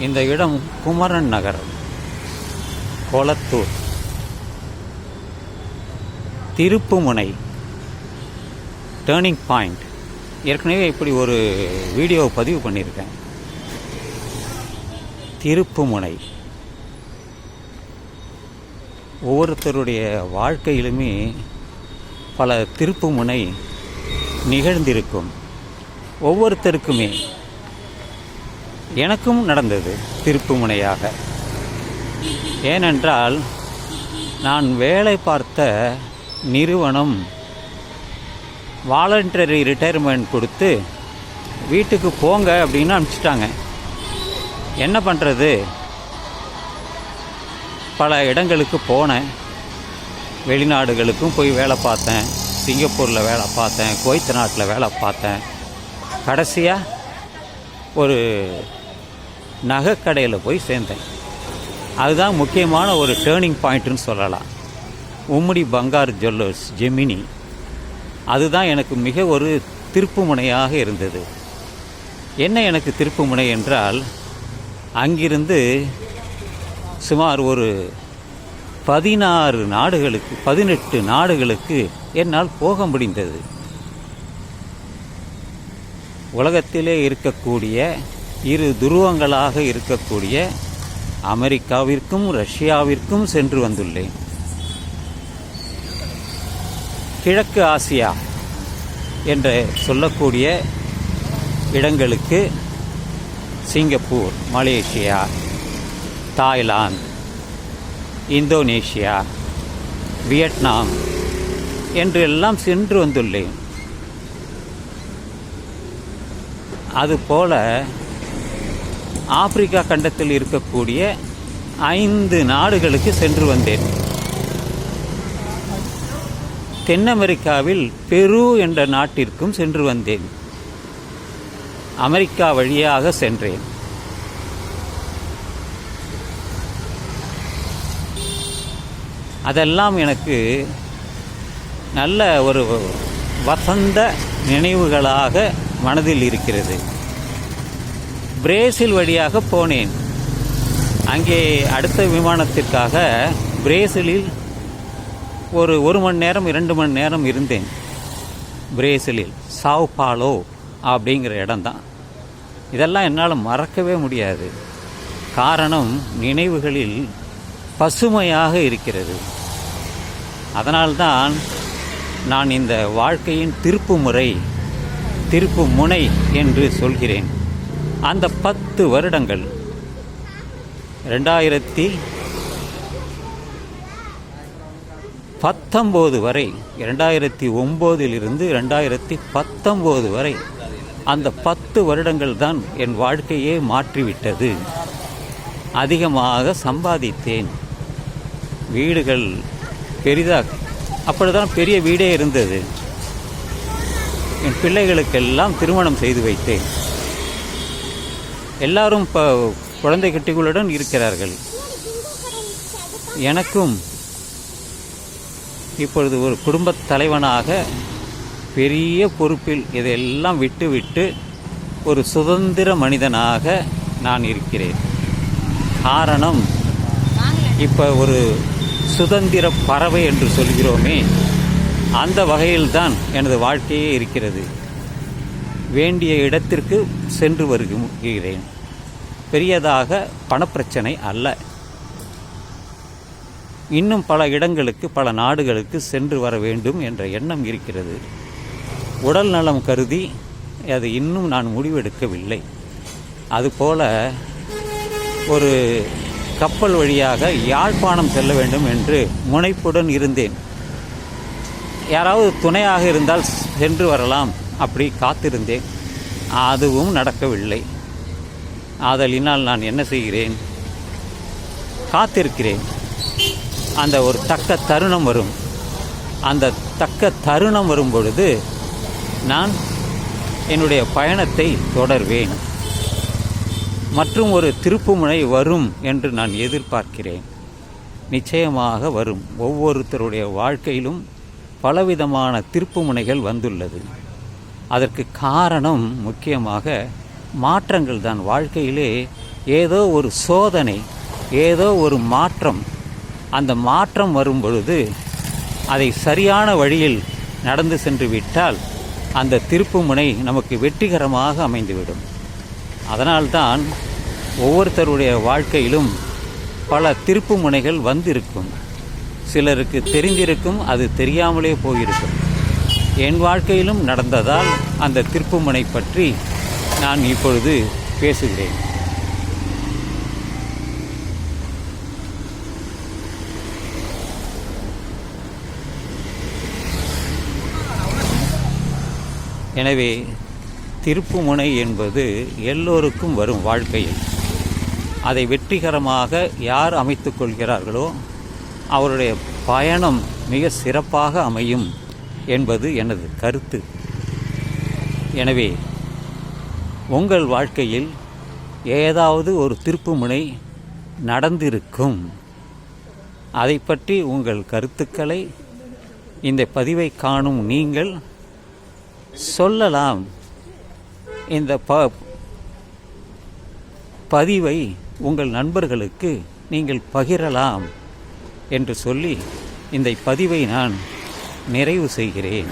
இந்த இடம் குமரன் நகர் கொளத்தூர் திருப்புமுனை டேர்னிங் பாயிண்ட் ஏற்கனவே இப்படி ஒரு வீடியோ பதிவு பண்ணியிருக்கேன். திருப்புமுனை. ஒவ்வொருத்தருடைய வாழ்க்கையிலுமே பல திருப்புமுனை நிகழ்ந்திருக்கும். ஒவ்வொருத்தருக்குமே எனக்கும் நடந்தது திருப்புமுனையாக. ஏனென்றால் நான் வேலை பார்த்த நிறுவனம் வாலண்டரி ரிட்டையர்மெண்ட் கொடுத்து வீட்டுக்கு போங்க அப்படின்னு அனுப்பிச்சிட்டாங்க. என்ன பண்ணுறது பல இடங்களுக்கு போனேன். வெளிநாடுகளுக்கும் போய் வேலை பார்த்தேன். சிங்கப்பூரில் வேலை பார்த்தேன். குவைத் நாட்டில் வேலை பார்த்தேன். கடைசியாக ஒரு நகைக்கடையில் போய் சேர்ந்தேன். அதுதான் முக்கியமான ஒரு டேர்னிங் பாயிண்ட்டுன்னு சொல்லலாம். உம்முடி பங்கார் ஜுவல்லர்ஸ் ஜெமினி அதுதான் எனக்கு மிக ஒரு திருப்புமுனையாக இருந்தது. என்ன எனக்கு திருப்புமுனை என்றால் அங்கிருந்து சுமார் ஒரு பதினாறு நாடுகளுக்கு பதினெட்டு நாடுகளுக்கு என்னால் போக முடிந்தது. உலகத்திலே இருக்கக்கூடிய இரு துருவங்களாக இருக்கக்கூடிய அமெரிக்காவிற்கும் ரஷ்யாவிற்கும் சென்று வந்துள்ளேன். கிழக்கு ஆசியா என்று சொல்லக்கூடிய இடங்களுக்கு Singapore Malaysia Thailand Indonesia Vietnam என்று எல்லாம் சென்று வந்துள்ளேன். அதுபோல ஆப்பிரிக்கா கண்டத்தில் இருக்கக்கூடிய ஐந்து நாடுகளுக்கு சென்று வந்தேன். தென் அமெரிக்காவில் பெரு என்ற நாட்டிற்கும் சென்று வந்தேன். அமெரிக்கா வழியாக சென்றேன். அதெல்லாம் எனக்கு நல்ல ஒரு வசந்த நினைவுகளாக மனதில் இருக்கிறது. பிரேசில் வழியாக போனேன். அங்கே அடுத்த விமானத்திற்காக பிரேசிலில் ஒரு ஒரு மணி நேரம் இரண்டு மணி நேரம் இருந்தேன். பிரேசிலில் சாவ் பாலோ அப்படிங்கிற இடம்தான். இதெல்லாம் என்னால் மறக்கவே முடியாது. காரணம் நினைவுகளில் பசுமையாக இருக்கிறது. அதனால்தான் நான் இந்த வாழ்க்கையின் திருப்பு முறை திருப்பு முனை என்று சொல்கிறேன். அந்த பத்து வருடங்கள். ரெண்டாயிரத்தி பத்தொம்போது வரை இரண்டாயிரத்தி ஒம்போதிலிருந்து ரெண்டாயிரத்தி பத்தொம்போது வரை அந்த பத்து வருடங்கள் தான் என் வாழ்க்கையே மாற்றிவிட்டது. அதிகமாக சம்பாதித்தேன். வீடுகள் பெரிதாக அப்பொழுதுதான் பெரிய வீடே இருந்தது. என் பிள்ளைகளுக்கெல்லாம் திருமணம் செய்து வைத்தேன். எல்லாரும் இப்போ குழந்தை குட்டிகளுடன் இருக்கிறார்கள். எனக்கும் இப்பொழுது ஒரு குடும்பத் தலைவனாக பெரிய பொறுப்பில் இதையெல்லாம் விட்டுவிட்டு ஒரு சுதந்திர மனிதனாக நான் இருக்கிறேன். காரணம் இப்போ ஒரு சுதந்திர பறவை என்று சொல்கிறோமே அந்த வகையில்தான் எனது வாழ்க்கையே இருக்கிறது. வேண்டிய இடத்திற்கு சென்று வருகிறேன். பெரியதாக பணப்பிரச்சனை அல்ல. இன்னும் பல இடங்களுக்கு பல நாடுகளுக்கு சென்று வர வேண்டும் என்ற எண்ணம் இருக்கிறது. உடல் நலம் கருதி அது இன்னும் நான் முடிவெடுக்கவில்லை. அதுபோல ஒரு கப்பல் வழியாக யாழ்ப்பாணம் செல்ல வேண்டும் என்று முனைப்புடன் இருந்தேன். யாராவது துணையாக இருந்தால் சென்று வரலாம். அப்படி காத்திருந்தேன். அதுவும் நடக்கவில்லை. ஆதலினால் நான் என்ன செய்கிறேன்? காத்திருக்கிறேன். அந்த ஒரு தக்க தருணம் வரும். அந்த தக்க தருணம் வரும் பொழுது நான் என்னுடைய பயணத்தை தொடர்வேன். மற்றும் ஒரு திருப்புமுனை வரும் என்று நான் எதிர்பார்க்கிறேன். நிச்சயமாக வரும். ஒவ்வொருத்தருடைய வாழ்க்கையிலும் பலவிதமான திருப்புமுனைகள் வந்துள்ளது. அதற்கு காரணம் முக்கியமாக மாற்றங்கள் தான். வாழ்க்கையிலே ஏதோ ஒரு சோதனை ஏதோ ஒரு மாற்றம். அந்த மாற்றம் வரும் பொழுது அதை சரியான வழியில் நடந்து சென்று விட்டால் அந்த திருப்புமுனை நமக்கு வெற்றிகரமாக அமைந்துவிடும். அதனால்தான் ஒவ்வொருத்தருடைய வாழ்க்கையிலும் பல திருப்புமுனைகள் வந்திருக்கும். சிலருக்கு தெரிந்திருக்கும் அது தெரியாமலே போயிருக்கும். என் வாழ்க்கையிலும் நடந்ததால் அந்த திருப்புமுனை பற்றி நான் இப்பொழுது பேசுகிறேன். எனவே திருப்புமுனை என்பது எல்லோருக்கும் வரும் வாழ்க்கையில். அதை வெற்றிகரமாக யார் அமைத்து கொள்கிறார்களோ அவருடைய பயணம் மிக சிறப்பாக அமையும். என்பது எனது கருத்து. எனவே உங்கள் வாழ்க்கையில் ஏதாவது ஒரு திருப்புமுனை நடந்திருக்கும். அதை பற்றி உங்கள் கருத்துக்களை இந்த பதிவை காணும் நீங்கள் சொல்லலாம். இந்த ப பதிவை உங்கள் நண்பர்களுக்கு நீங்கள் பகிரலாம் என்று சொல்லி இந்த பதிவை நான் நிறைவு செய்கிறேன்.